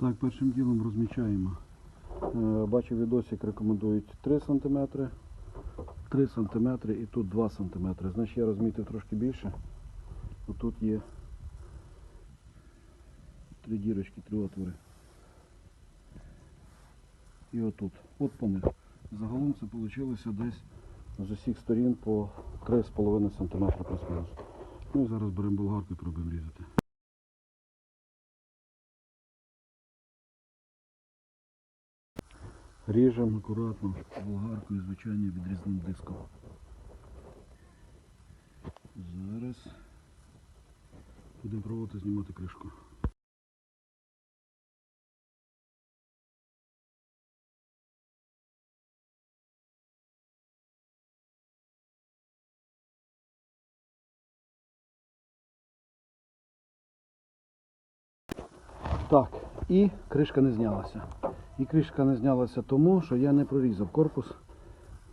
Так, першим ділом розмічаємо. Е, Бачу відосик рекомендують 3 см, 3 см і тут 2 см. Значить я розмітив трошки більше. Тут є три дірочки, три отвори. І отут. От по них. Загалом це вийшло десь з усіх сторін по 3,5 см плюс-мінус. Ну і зараз беремо болгарку і пробуємо різати. Ріжемо акуратно болгаркою, звичайно, відрізним диском. Зараз будемо пробувати знімати кришку. Так, і кришка не знялася. І кришка не знялася тому, що я не прорізав корпус.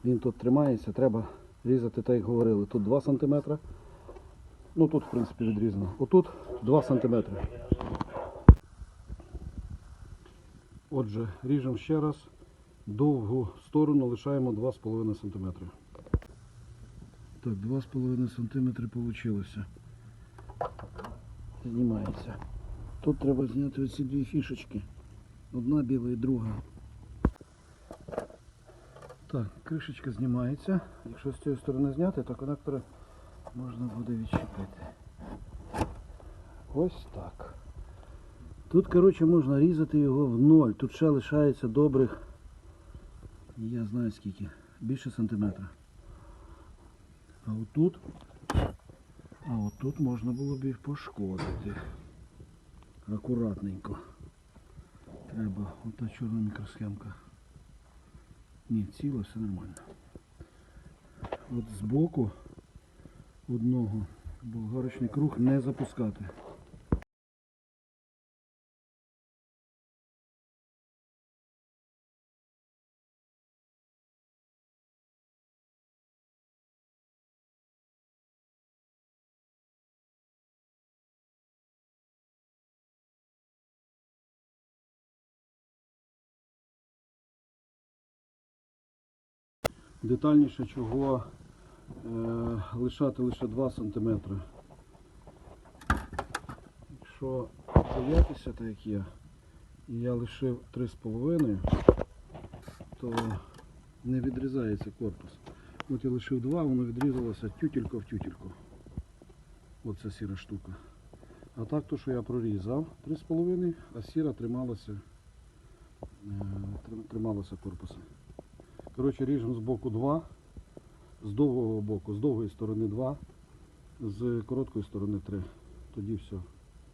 Він тут тримається, треба різати, так як говорили. Тут 2 см. Ну тут, в принципі, відрізано. Отут 2 см. Отже, ріжемо ще раз. Довгу сторону лишаємо 2,5 см. Так, 2,5 см вийшло. Знімається. Тут треба зняти оці дві фішечки. Одна біла і друга. Так, кришечка знімається. Якщо з цієї сторони зняти, то конектори можна буде відчепити. Ось так. Тут, коротше, можна різати його в ноль. Тут ще лишається добрих, я знаю скільки, більше сантиметра. А отут, а отут можна було б і пошкодити. Акуратненько. Треба ота чорна мікросхемка. Ні, ціло, все нормально. От збоку одного болгарочний круг не запускати. Детальніше чого е, лишати лише 2 см. Якщо боятися, так як я, і я лишив 3,5, то не відрізається корпус. От я лишив 2, воно відрізалося тютелько в тютельку. Оця сіра штука. А так то, що я прорізав 3,5, а сіра трималася, е, трималася корпусом. Коротше, ріжемо з боку 2, з довгого боку, з довгої сторони 2, з короткої сторони 3. Тоді все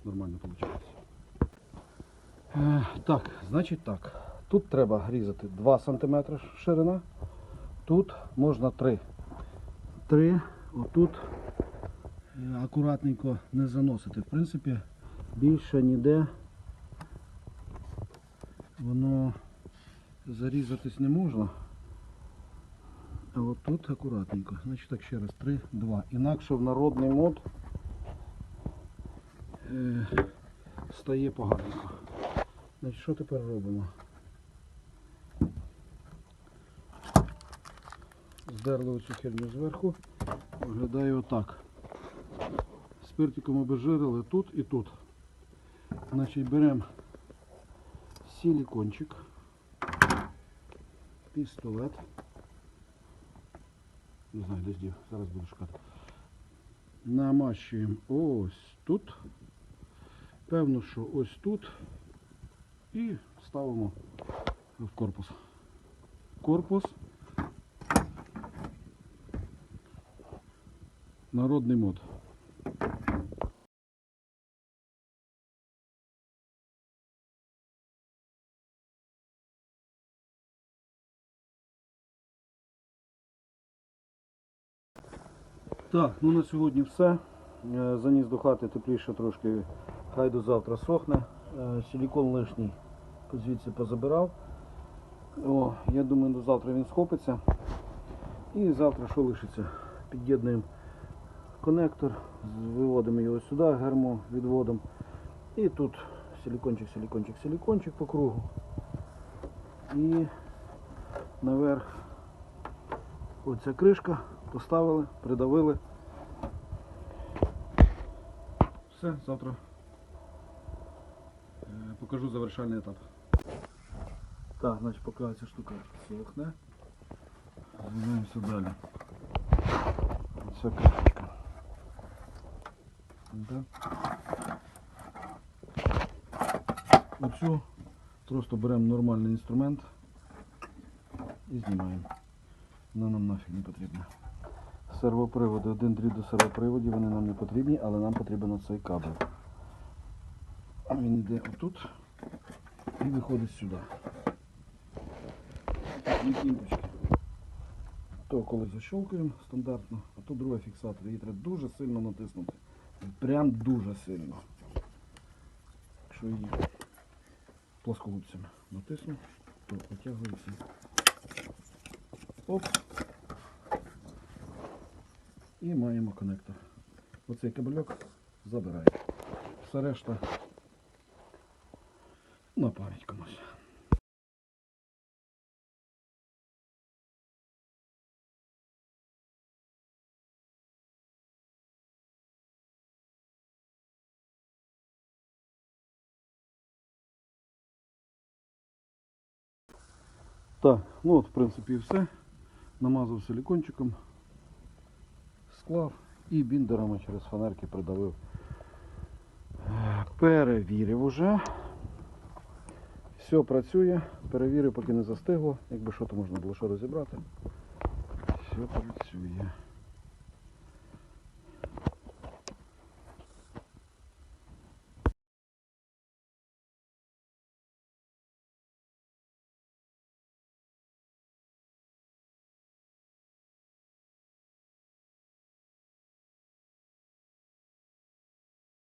нормально виходить. Е, так, значить так. Тут треба різати 2 см ширина, тут можна 3. 3, отут е, акуратненько не заносити. В принципі, більше ніде воно зарізатись не можна. А от тут акуратненько. Значить так ще раз. 3, 2. Інакше в народний мод е, стає поганенько. Значить, що тепер робимо? Здерли оцю херню зверху. Виглядає отак. Спиртиком обезжирили тут і тут. Значить, беремо силикончик, пістолет. Не знаю, десь дів. Зараз буду шукати. Намащуємо ось тут. Певно, що ось тут. І ставимо в корпус. Корпус. Народний мод. Так, ну на сьогодні все. Е, Заніс до хати тепліше трошки, хай до завтра сохне. Е, Силікон лишній звідси позабирав. О, я думаю, до завтра він схопиться. І завтра що лишиться? Під'єднуємо конектор, виводимо його сюди, гермо відводом. І тут силикончик, силикончик, силикончик по кругу. І наверх оця кришка поставили, придавили. Все, завтра е, покажу завершальний етап. Так, значить поки ця штука сохне. Займаємося далі. Ця кришечка. Оцю просто беремо нормальний інструмент і знімаємо. Вона нам нафіг не потрібна. Сервоприводи, один дріт до сервоприводів, вони нам не потрібні, але нам потрібен оцей кабель. Він йде отут і виходить сюди. То коли защолкуємо стандартно, а то другий фіксатор. Її треба дуже сильно натиснути. Прям дуже сильно. Якщо її плоскогубцями натисну, то потягується. Оп. І маємо конектор. Оцей кабельок забирає. Все решта на пам'ять комусь. Так, ну от в принципі і все. Намазав силикончиком, склав і біндерами через фанерки придавив. Перевірив уже. Все працює, перевірив, поки не застигло. Якби що то можна було що розібрати. Все працює.